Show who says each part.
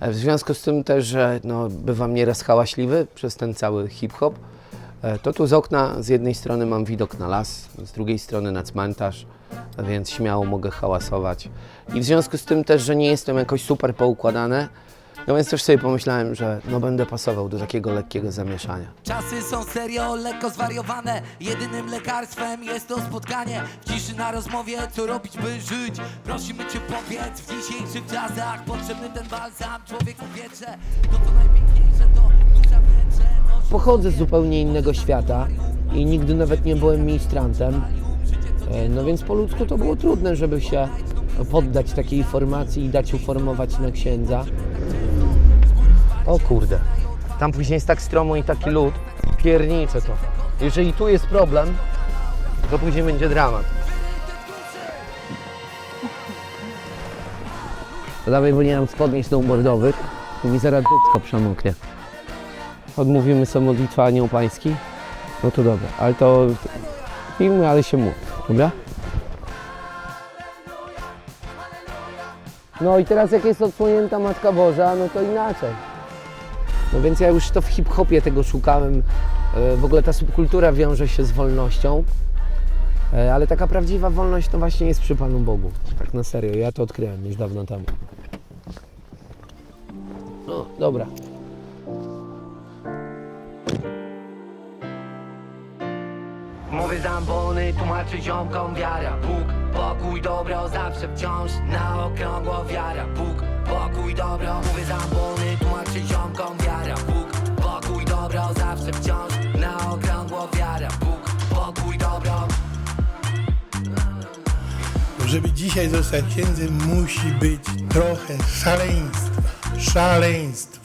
Speaker 1: W związku z tym też, że no, bywam nieraz hałaśliwy przez ten cały hip-hop, e, to tu z okna z jednej strony mam widok na las, z drugiej strony na cmentarz, więc śmiało mogę hałasować. I w związku z tym też, że nie jestem jakoś super poukładany, no więc też sobie pomyślałem, że no będę pasował do takiego lekkiego zamieszania.
Speaker 2: Czasy są serio lekko zwariowane Jedynym lekarstwem jest to spotkanie W ciszy na rozmowie, co robić by żyć Prosimy cię powiedz, w dzisiejszych czasach Potrzebny ten balsam, człowiek w powietrze To co najpiękniejsze to dusza nosi
Speaker 3: Pochodzę z zupełnie innego świata i nigdy nawet nie byłem ministrantem. E, No więc po ludzku to było trudne, żeby się poddać takiej formacji i dać uformować na księdza.
Speaker 1: O kurde, tam później jest tak stromo i taki lód, piernicze to. Jeżeli tu jest problem, to później będzie dramat.
Speaker 3: Dawaj, bo nie mam spodni snowboardowych i mi zaraz dupsko przemoknie.
Speaker 1: Odmówimy sobie modlitwę Anioł Pański? No to dobra, ale to filmy, ale się mówi, dobra?
Speaker 3: No i teraz jak jest odsłonięta Matka Boża, no to inaczej.
Speaker 1: No więc ja już to w hip-hopie tego szukałem. E, W ogóle ta subkultura wiąże się z wolnością, e, ale taka prawdziwa wolność to właśnie jest przy Panu Bogu. Tak na serio, ja to odkryłem już dawno temu. No, dobra.
Speaker 2: Mówię zambony, tłumaczy ziomkom wiara Bóg, pokój, dobro, zawsze wciąż na okrągło wiara Bóg, pokój, dobro, mówię zambony,
Speaker 4: Żeby dzisiaj zostać księdzem, musi być trochę szaleństwa. Szaleństwa.